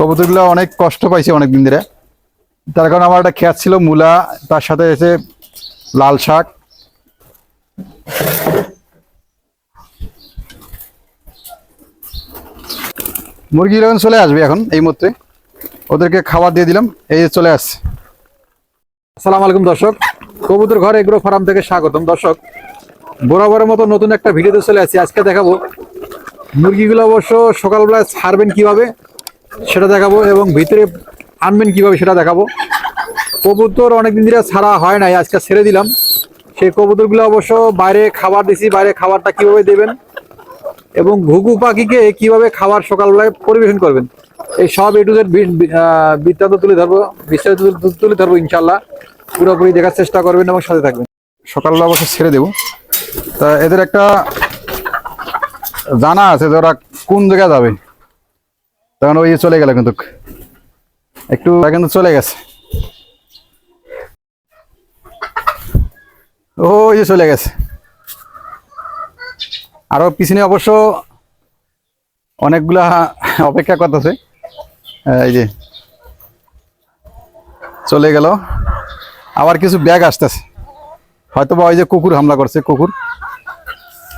কবুতরগুলো অনেক কষ্ট পাইছে অনেক দিন ধরে। তার কারণে আমার একটা খ্যাত ছিল মূলা, তার সাথে এসে লাল শাক। মুরগি যখন চলে আসবে এখন, এই মুহূর্তে। ওদেরকে খাবার দিয়ে দিলাম, এই চলে আসছে। আসসালামু আলাইকুম দর্শক, কবুতর ঘর এগ্রো ফার্ম থেকে স্বাগতম। দর্শক, বরাবরের মতো নতুন একটা ভিডিওতে চলে আসছি। আজকে দেখাবো মুরগিগুলো অবশ্য সকালবেলায় ছাড়বেন কীভাবে সেটা দেখাবো এবং ভিতরে আনবেন কীভাবে সেটা দেখাবো। কবুতর অনেকদিন ধরে ছাড়া হয় নাই, আজকে ছেড়ে দিলাম। সেই কবুতরগুলো অবশ্য বাইরে খাবার দিছি, বাইরে খাবারটা কীভাবে দেবেন এবং ঘুঘু পাখিকে কীভাবে খাবার সকালবেলায় পরিবেশন করবেন, এই সব এ বৃত্তান্ত তুলে ধরবো, বিস্তারিত তুলে- তুলে ধরবো ইনশাল্লাহ পুরোপুরি দেখার চেষ্টা করবেন এবং সাথে থাকবেন। সকালবেলা অবশ্য ছেড়ে দেবো। তা এদের একটা জানা আছে যে ওরা কোন জায়গায় যাবে? তখন ওই চলে গেল কিন্তু। একটু কিন্তু চলে গেছে। ও ওই যে চলে গেছে। আরও পিছনে অবশ্য অনেকগুলা অপেক্ষা করতেছে। এই যে চলে গেল। আবার কিছু ব্যাগ আসতেছে। হয়তো বা ওই যে কুকুর হামলা করছে, কুকুর।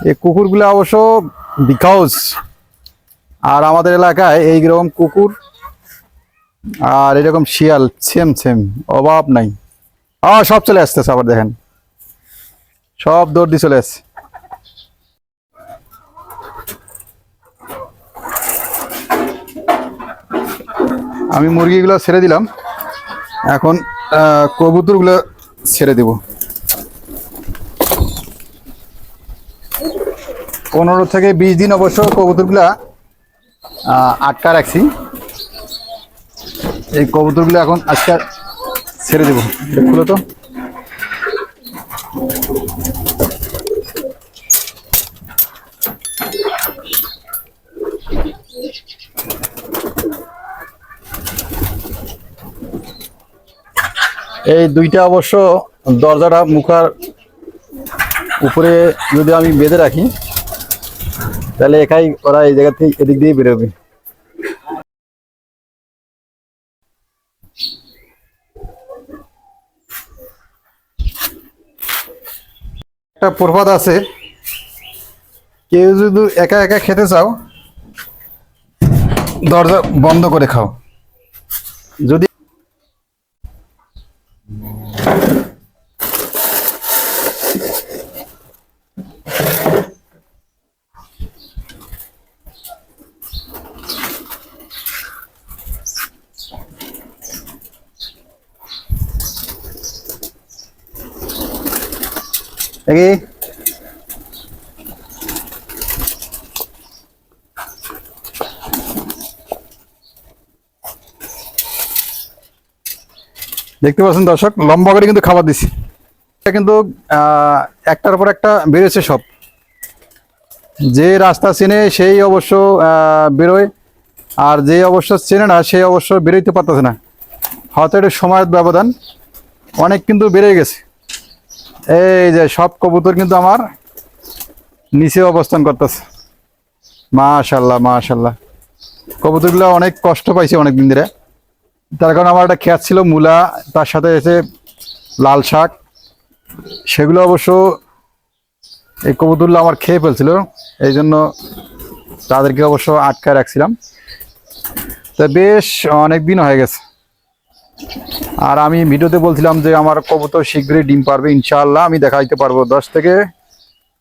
এই কুকুরগুলো অবশ্য বিকজ আর আমাদের এলাকায় এইরকম কুকুর আর এরকম শিয়াল সেম সেম অভাব নাই। আ সব চলে আসতেছে আবার দেখেন। সব দৌড় দিয়ে চলে আসছে। আমি মুরগিগুলো ছেড়ে দিলাম। এখন কবুতরগুলো ছেড়ে দেব। পনেরো থেকে বিশ দিন অবশ্য কবুতরগুলা আটকা রাখছি। এই কবুতরগুলো এখন আজকে ছেড়ে দেবো। খুলো তো। এই দুইটা অবশ্য দরজাটা মুখার উপরে যদি আমি বেঁধে রাখি তাহলে একাই ওরা এই জায়গা থেকে এদিক দিয়ে বেরোবে। একটা প্রভাত আছে, কেউ যদি একা একা খেতে চাও, দরজা বন্ধ করে খাও। যদি দেখি দেখতে পাচ্ছেন দর্শক, লম্বা করে কিন্তু খাবার দিছি। এটা কিন্তু একটার পর একটা বেড়েছে সব। যে রাস্তা চেনে সেই অবশ্য বেরোয়, আর যে অবশ্য চেনে না সেই অবশ্য বেরোইতে পারতেছে না। হয়তো এটা সময়ের ব্যবধান, অনেক কিন্তু বেড়ে গেছে। এই যে সব কবুতর কিন্তু আমার নিচে অবস্থান করতেছে। মাশাল্লাহ মাশাল্লাহ। কবুতরগুলো অনেক কষ্ট পাইছে অনেক দিন ধরে। তার কারণে আমার একটা খ্যাত ছিল মূলা, তার সাথে এসে লাল শাক। সেগুলো অবশ্য এই কবুতরগুলো আমার খেয়ে ফেলছিল এই জন্য তাদেরকে অবশ্য আটকায় রাখছিলাম। তা বেশ অনেক দিন হয়ে গেছে। আর আমি ভিডিওতে বলছিলাম যে আমার কবুতর শীঘ্রই ডিম পারবে, ইনশাআল্লাহ আমি দেখাইতে পারব। দশ থেকে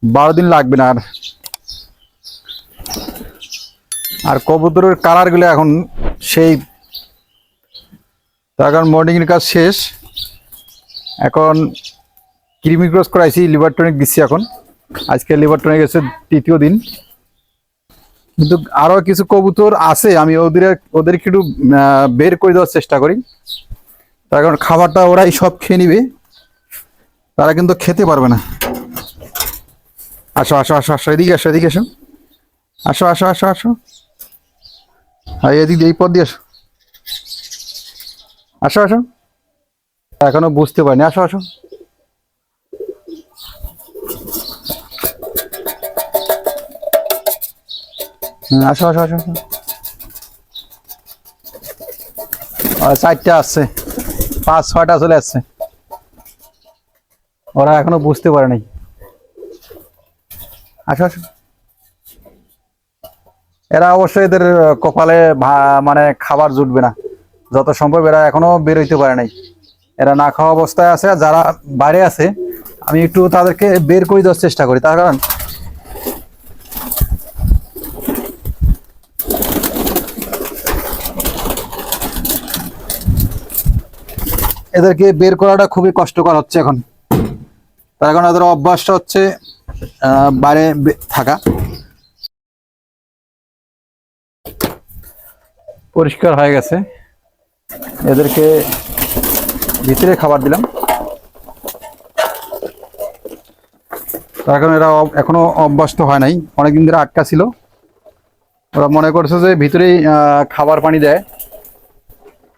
বারো দিন লাগবে না আর। আর কবুতরের কালারগুলো এখন সেই। তার কারণ মর্নিংয়ের কাজ শেষ। এখন ক্রিমি ক্রস করাইছি, লিভার টনিক দিচ্ছি এখন। আজকে লিভার টনিক এসে তৃতীয় দিন। কিন্তু আরও কিছু কবুতর আছে, আমি ওদের ওদেরকে একটু বের করে দেওয়ার চেষ্টা করি। তার কারণ খাবারটা ওরাই সব খেয়ে নিবে। তারা কিন্তু খেতে পারবে না। আসো আসো আসো আসো, এদিকে আসো এদিকে আসো। আসো আসো আসো আসো। হ্যাঁ এদিক দিয়ে, এই পথ দিয়ে আসো। আসো আসো। এখনও বুঝতে পারিনি। আসো আসো। আসো আসো আসো আসো। চারটা আসছে পাঁচ, ছয়টা চলে আসছে। ওরা এখনও বুঝতে পারে নাই। আসো আসো। এরা অবশ্যই এদের কপালে মানে খাবার জুটবে না। যত সম্ভব এরা এখনও বের হইতে পারে নাই। এরা না খাওয়া অবস্থায় আছে যারা বাইরে আছে, আমি একটু তাদেরকে বের করে দেওয়ার চেষ্টা করি। তার কারণ এদেরকে বের করাটা খুবই কষ্টকর হচ্ছে এখন। তার কারণ এদের অভ্যাসটা হচ্ছে বাইরে থাকা। পরিষ্কার হয়ে গেছে। এদেরকে ভিতরে খাবার দিলাম। তার কারণ এরা এখনও অভ্যস্ত হয় নাই। অনেকদিন ধরে আটকা ছিল। ওরা মনে করছে যে ভিতরেই খাবার পানি দেয়।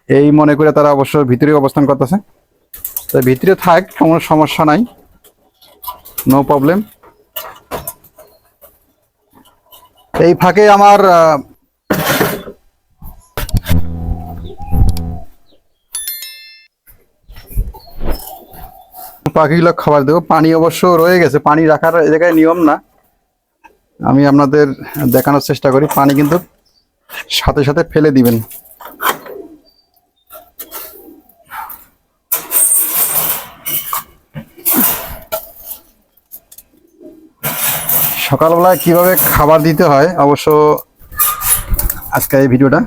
এই মনে করে তারা অবশ্য ভিতরে অবস্থান করতেছে। তো ভিতরে থাক, কোনো সমস্যা নাই। নো প্রবলেম এই ফাঁকে আমার পাখিগুলো খাবার দেবো। পানি অবশ্য রয়ে গেছে, পানি রাখার জায়গায় নিয়ম না। আমি আপনাদের দেখানোর চেষ্টা করি, পানি কিন্তু সাথে সাথে ফেলে দিবেন। সকালবেলায় কীভাবে খাবার দিতে হয়? অবশ্য আজকে এই ভিডিওটা।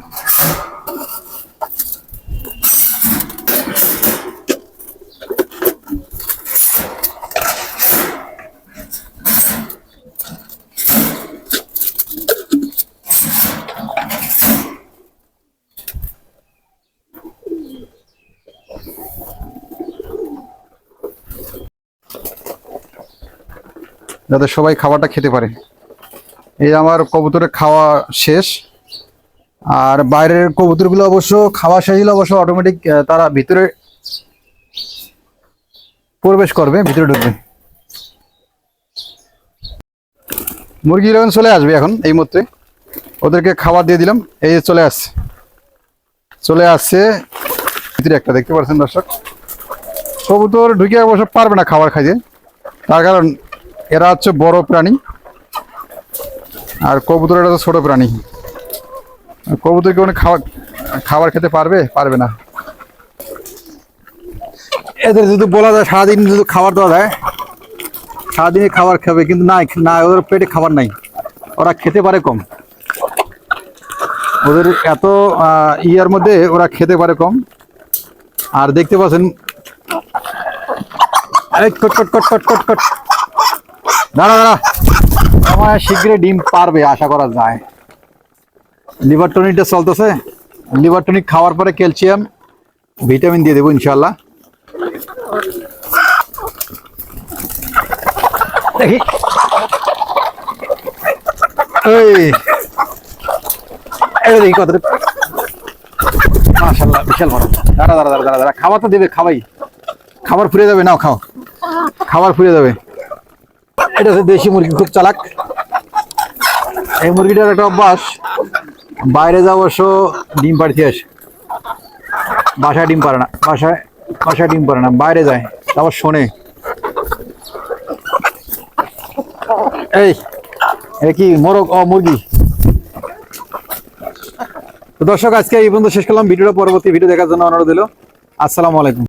যাতে সবাই খাবারটা খেতে পারে। এই আমার কবুতরের খাওয়া শেষ। আর বাইরের কবুতরগুলো অবশ্য খাওয়া শেষ হলে অবশ্য অটোমেটিক তারা ভিতরে প্রবেশ করবে, ভিতরে ঢুকবে। মুরগি যখন চলে আসবে এখন, এই মুহূর্তে। ওদেরকে খাবার দিয়ে দিলাম, এই যে চলে আসছে। চলে আসছে ভিতরে একটা, দেখতে পাচ্ছেন দর্শক? কবুতর ঢুকে অবশ্য পারবে না খাবার খাইতে। তার কারণ এরা হচ্ছে বড় প্রাণী। আর কবুতর এটা তো ছোট প্রাণী। কবুতর কি খাবার খেতে পারবে? পারবে না। এদের যদি বলা যায় সারাদিন যদি খাবার দেওয়া যায় সারাদিনে খাবার খাবে, কিন্তু না না, ওদের পেটে খাবার নাই। ওরা খেতে পারে কম। ওদের এত ইয়ার মধ্যে ওরা খেতে পারে কম। আর দেখতে পাচ্ছেন কট কট কট কট কট কট। দাঁড়া দাঁড়া। আমার শীঘ্রই ডিম পারবে, আশা করা যায়। লিভার টনিকটা চলতেছে। লিভার টনিক খাওয়ার পরে ক্যালসিয়াম, ভিটামিন দিয়ে দেবো ইনশাল্লাহ দেখি। দেখি কত মাশাল্লাহ বিশাল বড়। দাঁড়া দাঁড়া দাঁড়া দাঁড়া দাঁড়া। খাবার তো দেবে, খাবাই। খাবার ফুরে যাবে, নাও, খাও। খাবার ফুরে যাবে। এটা হচ্ছে দেশি মুরগি, খুব চালাক। এই মুরগিটার একটা অভ্যাস, বাইরে যাও অবশ্য ডিম পাড়তে আসে। বাসায় ডিম পারে না, বাসায় বাসায় ডিম পারে না, বাইরে যায়, তারপর শোনে। এই এটা কি, মোরগ, ও, মুরগি। তো দর্শক, আজকে এই পর্যন্ত শেষ করলাম। ভিডিওটা পরবর্তী ভিডিও দেখার জন্য অনুরোধ দিল আসসালামু আলাইকুম।